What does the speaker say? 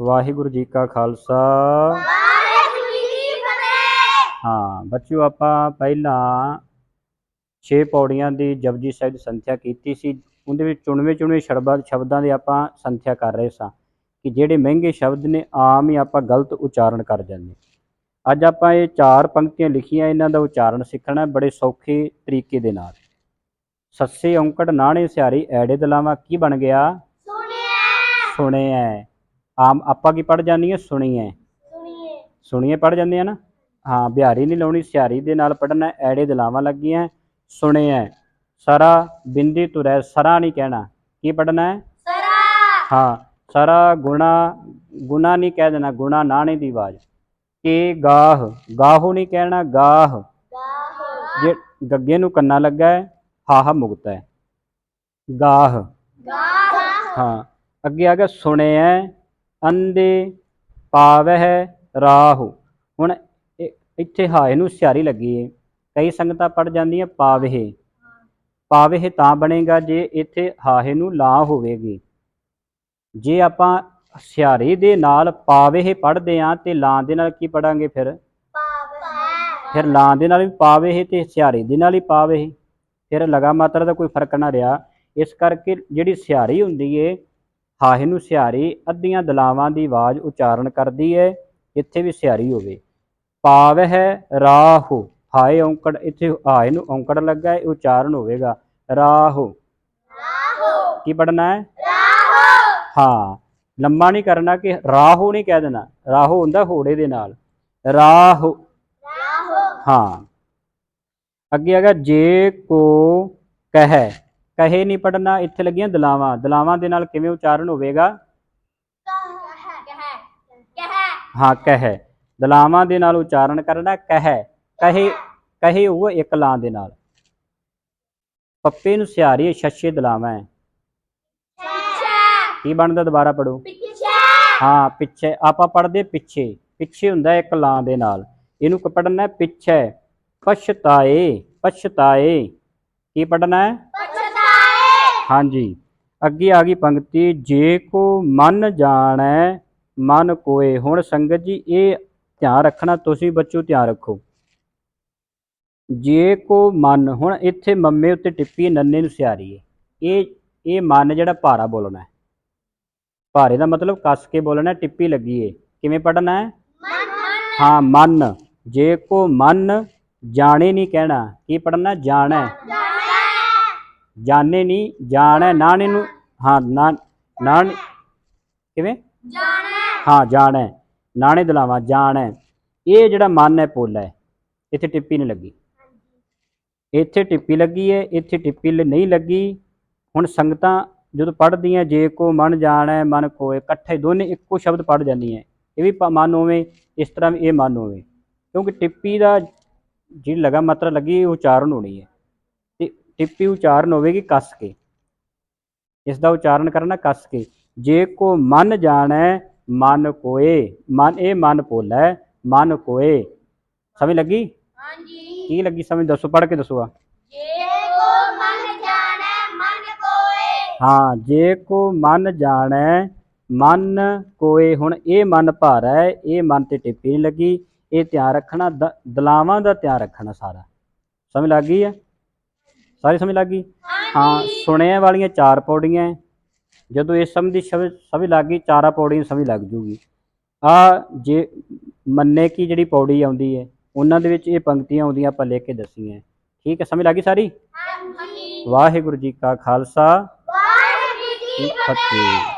ਵਾਹਿਗੁਰੂ ਜੀ ਕਾ ਖਾਲਸਾ। ਵਾਹਿਗੁਰੂ ਜੀ ਕੀ ਫਤਿਹ। ਹਾਂ ਬੱਚਿਓ ਆਪਾਂ ਪਹਿਲਾਂ 6 ਪੌੜੀਆਂ ਦੀ ਜਪਜੀ ਸਾਹਿਬ ਦੀ ਸੰਥਿਆ ਕੀਤੀ ਸੀ। ਉਹਦੇ ਵਿੱਚ ਚੁਣਵੇਂ ਚੁਣਵੇਂ ਸ਼ਬਦਾਂ ਸ਼ਬਦਾਂ ਦੀ ਆਪਾਂ ਸੰਥਿਆ ਕਰ ਰਹੇ ਸਾਂ ਕਿ ਜਿਹੜੇ ਮਹਿੰਗੇ ਸ਼ਬਦ ਨੇ ਆਮ ਹੀ ਆਪਾਂ ਗਲਤ ਉਚਾਰਨ ਕਰ ਜਾਂਦੇ ਅੱਜ ਆਪਾਂ ਇਹ ਚਾਰ ਪੰਕਤੀਆਂ ਲਿਖੀਆਂ ਇਹਨਾਂ ਦਾ ਉਚਾਰਨ ਸਿੱਖਣਾ ਬੜੇ ਸੌਖੇ ਤਰੀਕੇ ਦੇ ਨਾਲ। ਸੱਸੇ ਔਂਕੜ ਨਾਣੇ ਸਿਆਰੀ ਐੜੇ ਦਲਾਵਾ ਕੀ ਬਣ ਗਿਆ? ਸੁਣਿਆ। ਸੁਣਿਆ। ਆਮ ਆਪਾਂ ਕੀ ਪੜ ਜਾਂਦੀ ਹੈ? ਸੁਣੀਏ। ਸੁਣੀਏ। ਸੁਣੀਏ ਪੜ ਜਾਂਦੇ ਆ ਨਾ? ਹਾਂ ਬਿਹਾਰੀ ਨਹੀਂ ਲਾਉਣੀ ਸਿਆਰੀ ਦੇ ਨਾਲ ਪੜਨਾ ਐੜੇ ਦਲਾਵਾਂ ਲੱਗੀਆਂ। ਸੁਣਿਆ ਸਰਾ ਬਿੰਦੀ ਤੁਰੈ ਸਰਾ ਨਹੀਂ ਕਹਿਣਾ। ਕੀ ਪੜਨਾ ਹੈ ਸਰਾ। ਹਾਂ ਸਰਾ ਗੁਣਾ ਗੁਣਾ ਨਹੀਂ ਕਹਿ ਦੇਣਾ ਗੁਣਾ ਨਾਣੇ ਦੀ ਆਵਾਜ਼। ਕੇ ਗਾਹ ਗਾਹੋ ਨਹੀਂ ਕਹਿਣਾ ਗਾਹ। ਗਾਹ। ਜੇ ਗੱਗੇ ਨੂੰ ਕੰਨਾ ਲੱਗਾ ਹੈ ਹਾਹਾ ਮੁਕਤਾ ਹੈ ਗਾਹ। ਗਾਹ। ਹਾਂ ਅੱਗੇ ਆ ਗਿਆ ਸੁਣਿਆ ਅੰਦੇ ਪਾਵਹਿ ਰਾਹੂ। ਹੁਣ ਇੱਥੇ ਹਾਏ ਨੂੰ ਸਿਆਰੀ ਲੱਗੀ ਏ। ਕਈ ਸੰਗਤਾਂ ਪੜ ਜਾਂਦੀਆਂ ਪਾਵਹਿ। ਪਾਵਹਿ ਤਾਂ ਬਣੇਗਾ ਜੇ ਇੱਥੇ ਹਾਹੇ ਨੂੰ ਲਾ ਹੋਵੇਗੀ। ਜੇ ਆਪਾਂ ਸਿਆਰੀ ਦੇ ਨਾਲ ਪਾਵਹਿ ਪੜਦੇ ਆ ਤੇ ਲਾਂ ਦੇ ਨਾਲ ਕੀ ਪੜਾਂਗੇ ਫਿਰ? ਪਾਵਹਿ। ਫਿਰ ਲਾਂ ਦੇ ਨਾਲ ਵੀ ਪਾਵਹਿ ਤੇ ਸਿਆਰੀ ਦੇ ਨਾਲ ਹੀ ਪਾਵਹਿ। ਫਿਰ ਲਗਾ ਮਾਤਰਾ ਦਾ ਕੋਈ ਫ਼ਰਕ ਨਾ ਰਿਹਾ। ਇਸ ਕਰਕੇ ਜਿਹੜੀ ਸਿਆਰੀ ਹੁੰਦੀ ਏ ਹਾਹੇ ਨੂੰ ਸਿਆਰੀ ਅੱਧੀਆਂ ਦਲਾਵਾਂ ਦੀ ਆਵਾਜ਼ ਉਚਾਰਨ ਕਰਦੀ ਏ ਇੱਥੇ ਵੀ ਸਿਆਰੀ ਹੋਵੇ। ਪਾਵਹਿ ਰਾਹੂ ਹਾਏ ਔਂਕੜ ਇੱਥੇ ਹਾਏ ਨੂੰ ਔਂਕੜ ਲੱਗਾ ਹੈ ਉਚਾਰਨ ਹੋਵੇਗਾ। ਰਾਹੂ। ਰਾਹੋ। ਕੀ ਪੜਨਾ ਹੈ ਰਾਹੋ। ਹਾਂ ਲੰਮਾ ਨਹੀਂ ਕਰਨਾ ਕਿ ਰਾਹੂ ਨਹੀਂ ਕਹਿ ਦੇਣਾ। ਰਾਹੂ ਹੁੰਦਾ ਹੋੜੇ ਦੇ ਨਾਲ। ਰਾਹੂ। ਰਾਹੋ। ਹਾਂ। ਅੱਗੇ ਹੈਗਾ ਜੇ ਕੋ ਕਹੈ। ਕਹੇ ਨਹੀਂ ਪੜਨਾ ਇੱਥੇ ਲੱਗੀਆਂ ਦਲਾਵਾਂ। ਦਲਾਵਾਂ ਦੇ ਨਾਲ ਕਿਵੇਂ ਉਚਾਰਨ ਹੋਵੇਗਾ? ਕਹਿ ਕਹਿ ਹਾਂ, ਕਹੈ। ਦਲਾਵਾਂ ਦੇ ਨਾਲ ਉਚਾਰਨ ਕਰਨਾ, ਕਹੈ। ਕਹੇ ਕਹੇ ਉਹ ਇੱਕ ਲਾਂ ਦੇ ਨਾਲ। ਪੱਪੇ ਨੂੰ ਸਿਆਰੀ ਛੱਛੇ ਦਲਾਵਾਂ ਹੈ ਕੀ ਬਣਦਾ ਦੁਬਾਰਾ ਪੜੋ ਹਾਂ, ਪਿੱਛੇ। ਆਪਾਂ ਪੜਦੇ ਪਿੱਛੇ। ਪਿੱਛੇ ਹੁੰਦਾ ਇੱਕ ਲਾਂ ਦੇ ਨਾਲ। ਇਹਨੂੰ ਕ ਪੜਨਾ ਪਿੱਛੇ। ਪਛਤਾਏ ਪਛਤਾਏ। ਕੀ ਪੜਨਾ ਹੈ? ਹਾਂਜੀ। ਅੱਗੇ ਆ ਗਈ ਪੰਕਤੀ ਜੇ ਕੋ ਮਨ ਜਾਣੈ ਮਨ ਕੋਏ। ਹੁਣ ਸੰਗਤ ਜੀ ਇਹ ਧਿਆਨ ਰੱਖਣਾ ਤੁਸੀਂ ਬੱਚੋ ਧਿਆਨ ਰੱਖੋ। ਜੇ ਕੋ ਮਨ ਹੁਣ ਇੱਥੇ ਮੰਮੇ ਉੱਤੇ ਟਿੱਪੀ ਨੰਨੇ ਨੂੰ ਸਿਆਰੀ ਹੈ ਇਹ ਇਹ ਮਨ ਜਿਹੜਾ ਭਾਰਾ ਬੋਲਣਾ ਹੈ। ਭਾਰੇ ਦਾ ਮਤਲਬ ਕੱਸ ਕੇ ਬੋਲਣਾ ਟਿੱਪੀ ਲੱਗੀ ਏ ਕਿਵੇਂ ਪੜਨਾ ਹੈ? ਹਾਂ ਮਨ। ਜੇ ਕੋ ਮਨ ਜਾਣੇ ਨਹੀਂ ਕਹਿਣਾ ਕੀ ਪੜਨਾ ਜਾਣੈ। ਜਾਣੈ ਨਹੀਂ ਜਾਣੈ ਨਾਣੇ ਨੂੰ ਹਾਂ ਨਾ ਨਾਣ ਕਿਵੇਂ? ਜਾਣੈ। ਹਾਂ ਜਾਣੈ ਨਾਣੇ ਦਲਾਵਾਂ ਜਾਣੈ। ਇਹ ਜਿਹੜਾ ਮਨ ਹੈ ਪੋਲਾ ਹੈ ਇੱਥੇ ਟਿੱਪੀ ਨਹੀਂ ਲੱਗੀ। ਇੱਥੇ ਟਿੱਪੀ ਲੱਗੀ ਹੈ ਇੱਥੇ ਟਿੱਪੀ ਨਹੀਂ ਲੱਗੀ। ਹੁਣ ਸੰਗਤਾਂ ਜਦੋਂ ਪੜ੍ਹਦੀਆਂ ਜੇ ਕੋ ਮਨ ਜਾਣੈ ਮਨ ਕੋਏ ਇਕੱਠੇ ਦੋਨੇ ਇੱਕੋ ਸ਼ਬਦ ਪੜ ਜਾਂਦੀਆਂ ਇਹ ਵੀ ਮਨ ਹੋਵੇ ਇਸ ਤਰ੍ਹਾਂ ਵੀ ਇਹ ਮਨ ਹੋਵੇ। ਕਿਉਂਕਿ ਟਿੱਪੀ ਦਾ ਜਿਹੜੀ ਲਗਾ ਮਾਤਰਾ ਲੱਗੀ ਇਹ ਉਚਾਰਨ ਹੋਣੀ ਹੈ। ਟਿੱਪੀ ਉਚਾਰਨ ਹੋਵੇਗੀ ਕੱਸ ਕੇ। ਇਸ ਦਾ ਉਚਾਰਨ ਕਰਨਾ ਕੱਸ ਕੇ। ਜੇ ਕੋ ਮਨ ਜਾਣੈ ਮਨ ਕੋਏ। ਮਨ ਇਹ ਮਨ ਹੈ ਮਨ ਕੋਏ। ਸਮਝ ਲੱਗੀ? ਹਾਂਜੀ। ਕੀ ਲੱਗੀ ਸਮਝ? ਦੱਸੋ ਪੜ੍ਹ ਕੇ ਦੱਸੋ ਆ। ਜੇ ਕੋ ਮਨ ਜਾਣੈ ਮਨ ਕੋਏ। ਹਾਂ ਜੇ ਕੋ ਮਨ ਜਾਣੈ ਮਨ ਕੋਏ। ਹੁਣ ਇਹ ਮਨ ਭਾਰਾ ਹੈ ਇਹ ਮਨ ਤੇ ਟਿੱਪੀ ਨਹੀਂ ਲੱਗੀ। ਇਹ ਧਿਆਨ ਰੱਖਣਾ ਦਲਾਵਾਂ ਦਾ ਧਿਆਨ ਰੱਖਣਾ ਸਾਰਾ। ਸਮਝ ਲੱਗ ਗਈ ਹੈ ਸਾਰੀ ਸਮਝ ਲੱਗ ਗਈ? ਹਾਂ ਸੁਣਿਆ ਵਾਲੀਆਂ ਚਾਰ ਪੌੜੀਆਂ। ਜਦੋਂ ਇਸ ਸਮਝ ਦੀ ਸਮਝ ਲੱਗ ਗਈ ਚਾਰਾਂ ਪੌੜੀਆਂ ਸਮਝ ਲੱਗ ਜੂਗੀ। ਆ ਜੇ ਮੰਨੇ ਕੀ ਜਿਹੜੀ ਪੌੜੀ ਆਉਂਦੀ ਹੈ ਉਹਨਾਂ ਦੇ ਵਿੱਚ ਇਹ ਪੰਕਤੀਆਂ ਆਉਂਦੀਆਂ ਆਪਾਂ ਲਿਖ ਕੇ ਦੱਸੀਆਂ ਠੀਕ ਹੈ ਸਮਝ ਲੱਗ ਗਈ ਸਾਰੀ? ਹਾਂਜੀ। ਵਾਹਿਗੁਰੂ ਜੀ ਕਾ ਖਾਲਸਾ। ਵਾਹਿਗੁਰੂ ਜੀ ਕੀ ਫਤਿਹ।